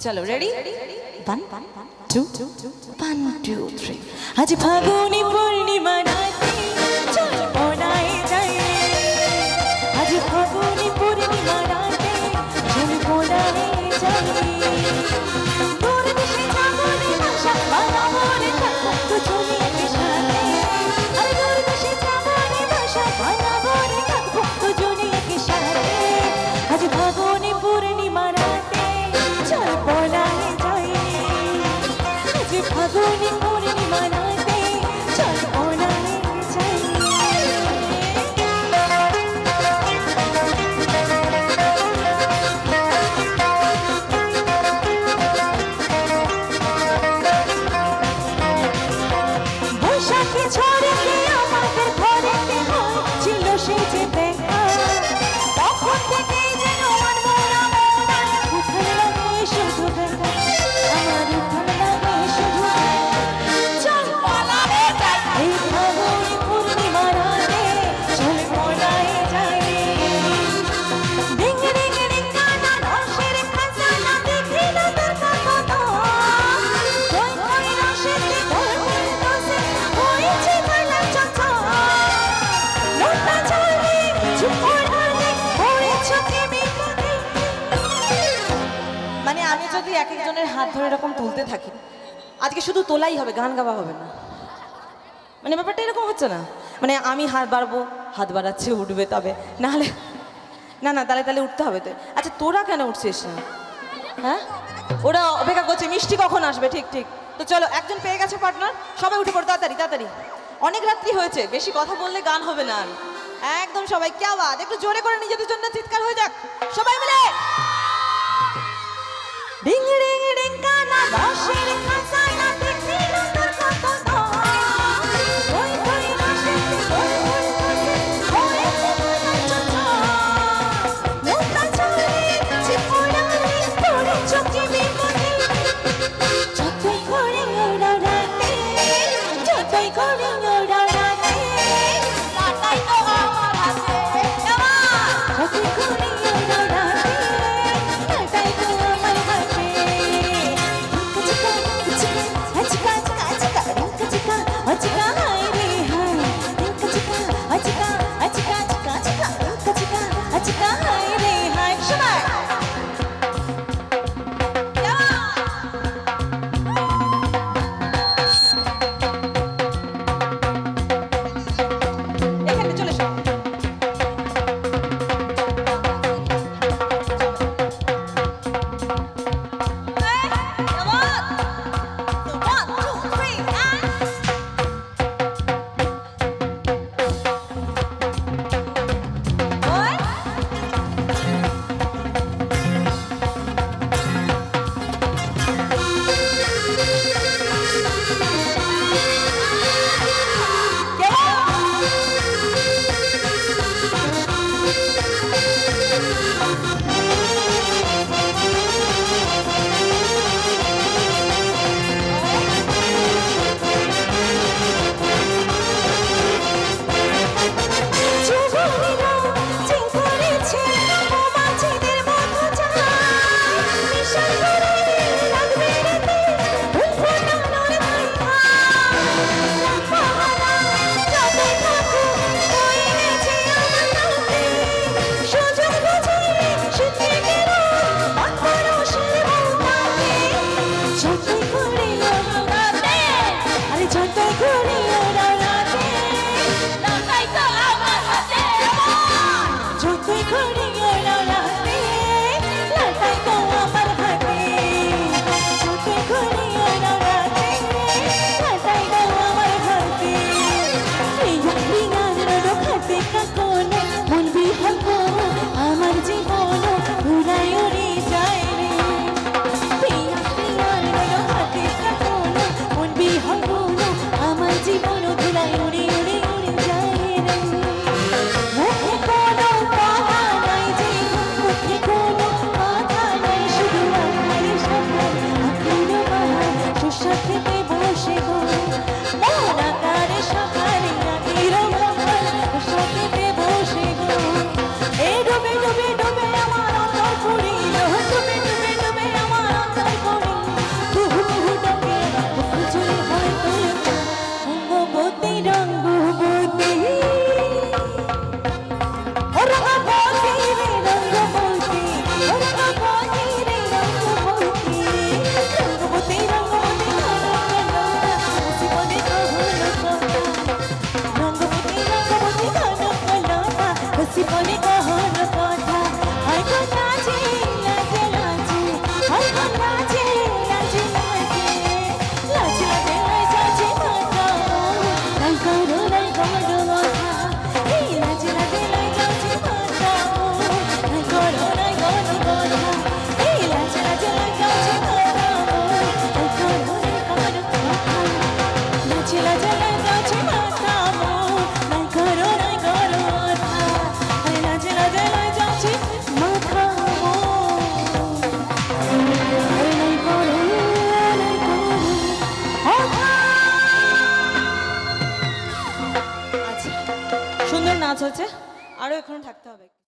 চলো ready one two one two three আজ ফাগুনি পূর্ণিমা রাতে চল পড়ায় যাই। আজ ফাগুনি পূর্ণিমা রাতে যদি এক একজনের হাত ধরে এরকম তুলতে থাকি। আজকে শুধু তোলাই হবে, গান গাওয়া হবে না। মানে ব্যাপারটা এরকম হচ্ছে না। মানে আমি হাত বাড়বো, হাত বাড়াচ্ছে, উঠবে তবে। নাহলে না না তাহলে তাহলে উঠতে হবে তো। আচ্ছা তোরা কেন উঠছিস না? হ্যাঁ? ওরা অপেক্ষা করছে, মিষ্টি কখন আসবে? ঠিক ঠিক। তো চলো, একজন পেয়ে গেছে পার্টনার। সবাই উঠে পড়ো, তাড়াতাড়ি তাড়াতাড়ি। অনেক রাত্রি হয়েছে, বেশি কথা বললে গান হবে না একদম সবাই কে আওয়াজ একটু জোরে করে নিজেদের জন্য চিৎকার হয়ে যাক। সবাই যখনই জীবনে নাচ আরও এখনও থাকতে হবে।